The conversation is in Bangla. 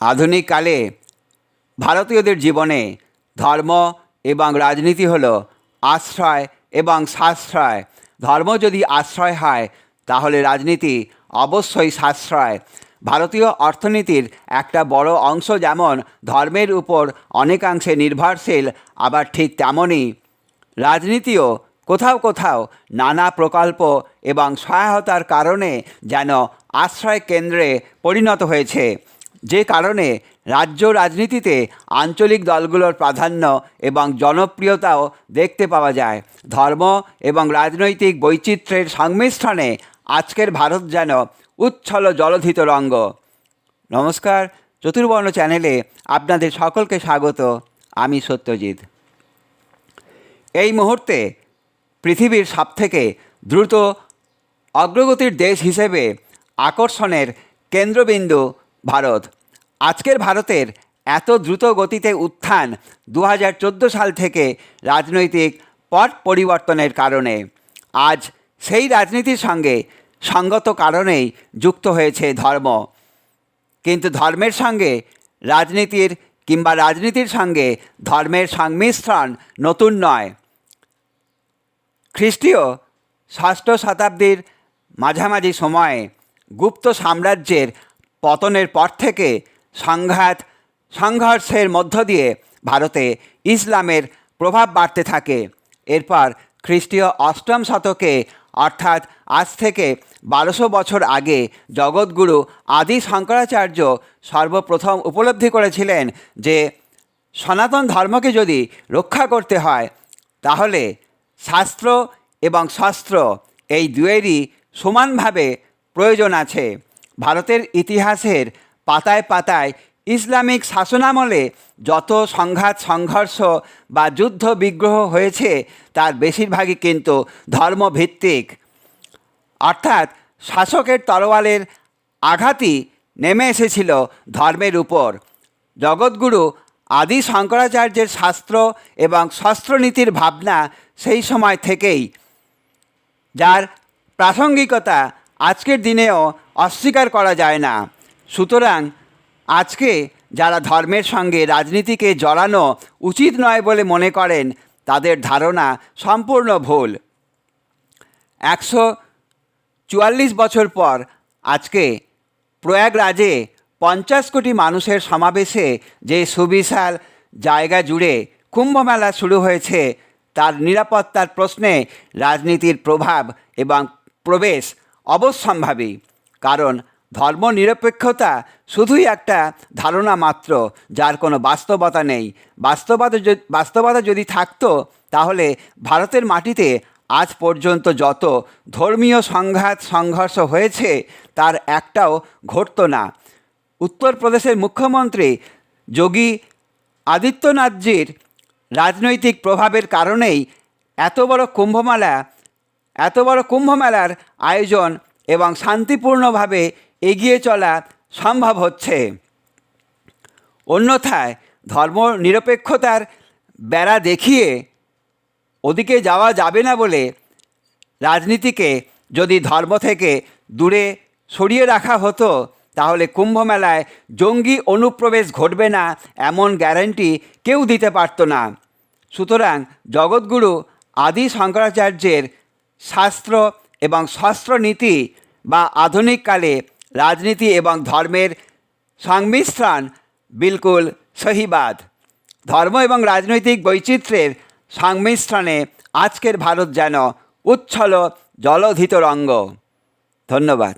আধুনিক কালে ভারতীয়দের জীবনে ধর্ম এবং রাজনীতি হল আশ্রয় এবং সাশ্রয়। ধর্ম যদি আশ্রয় হয়, তাহলে রাজনীতি অবশ্যই সাশ্রয়। ভারতীয় অর্থনীতির একটা বড় অংশ যেমন ধর্মের উপর অনেকাংশে নির্ভরশীল, আবার ঠিক তেমনই রাজনীতিও কোথাও কোথাও নানা প্রকল্প এবং সহায়তার কারণে যেন আশ্রয় কেন্দ্রে পরিণত হয়েছে। যে কারণে রাজ্য রাজনীতিতে আঞ্চলিক দলগুলোর প্রাধান্য এবং জনপ্রিয়তাও দেখতে পাওয়া যায়। ধর্ম এবং রাজনৈতিক বৈচিত্র্যের সংমিশ্রণে আজকের ভারত যেন উচ্ছল জলধিত রঙ্গ নমস্কার, চতুর্বর্ণ চ্যানেলে আপনাদের সকলকে স্বাগত। আমি সত্যজিৎ। এই মুহূর্তে পৃথিবীর সবথেকে দ্রুত অগ্রগতির দেশ হিসেবে আকর্ষণের কেন্দ্রবিন্দু ভারত। আজকের ভারতের এত দ্রুত গতিতে উত্থান দু হাজার চোদ্দ সাল থেকে রাজনৈতিক পট পরিবর্তনের কারণে। আজ সেই রাজনীতির সঙ্গে সঙ্গত কারণেই যুক্ত হয়েছে ধর্ম। কিন্তু ধর্মের সঙ্গে রাজনীতির কিংবা রাজনীতির সঙ্গে ধর্মের সংমিশ্রণ নতুন নয়। খ্রিস্টীয় ষষ্ঠ শতাব্দীর মাঝামাঝি সময়ে গুপ্ত সাম্রাজ্যের পতনের পর থেকে সংঘাত, সংঘর্ষের মধ্য দিয়ে ভারতে ইসলামের প্রভাব বাড়তে থাকে। এরপর খ্রিস্টীয় অষ্টম শতকে, অর্থাৎ আজ থেকে বারোশো বছর আগে, জগৎগুরু আদি শঙ্করাচার্য সর্বপ্রথম উপলব্ধি করেছিলেন যে, সনাতন ধর্মকে যদি রক্ষা করতে হয়, তাহলে শাস্ত্র এবং শস্ত্র এই দুয়েরই সমানভাবে প্রয়োজন আছে। ভারতের ইতিহাসের পাতায় পাতায় ইসলামিক শাসনামলে যত সংঘাত, সংঘর্ষ বা যুদ্ধ বিগ্রহ হয়েছে, তার বেশিরভাগই কিন্তু ধর্মভিত্তিক। অর্থাৎ শাসকের তরোয়ালের আঘাতই নেমে এসেছিল ধর্মের উপর। জগৎগুরু আদি শঙ্করাচার্যের শাস্ত্র এবং শস্ত্রনীতির ভাবনা সেই সময় থেকেই, যার প্রাসঙ্গিকতা আজকের দিনেও অস্বীকার করা যায় না। সুতরাং আজকে যারা ধর্মের সঙ্গে রাজনীতিকে জড়ানো উচিত নয় বলে মনে করেন, তাদের ধারণা সম্পূর্ণ ভুল। একশো চুয়াল্লিশ বছর পর আজকে প্রয়াগরাজে পঞ্চাশ কোটি মানুষের সমাবেশে যে সুবিশাল জায়গা জুড়ে কুম্ভমেলা শুরু হয়েছে, তার নিরাপত্তার প্রশ্নে রাজনীতির প্রভাব এবং প্রবেশ অবশ্যম্ভাবী। কারণ ধর্মনিরপেক্ষতা শুধুই একটা ধারণা মাত্র, যার কোনো বাস্তবতা নেই। বাস্তবতা বাস্তবতা যদি থাকতো, তাহলে ভারতের মাটিতে আজ পর্যন্ত যত ধর্মীয় সংঘাত, সংঘর্ষ হয়েছে, তার একটাও ঘটতো না। উত্তরপ্রদেশের মুখ্যমন্ত্রী যোগী আদিত্যনাথজির রাজনৈতিক প্রভাবের কারণেই এত বড় কুম্ভমেলা এত বড় কুম্ভমেলার আয়োজন এবং শান্তিপূর্ণভাবে এগিয়ে চলা সম্ভব হচ্ছে। অন্যথায় ধর্ম নিরপেক্ষতার বেড়া দেখিয়ে ওদিকে যাওয়া যাবে না বলে রাজনীতিকে যদি ধর্ম থেকে দূরে সরিয়ে রাখা হতো, তাহলে কুম্ভমেলায় জঙ্গি অনুপ্রবেশ ঘটবে না এমন গ্যারান্টি কেউ দিতে পারত না। সুতরাং জগৎগুরু আদি শঙ্করাচার্যের শাস্ত্র এবং শস্ত্র নীতি বা আধুনিককালে রাজনীতি এবং ধর্মের সংমিশ্রণ বিলকুল সহিবাদ। ধর্ম এবং রাজনৈতিক বৈচিত্র্যের সংমিশ্রণে আজকের ভারত যেন উচ্ছল জলধিত রঙ্গ ধন্যবাদ।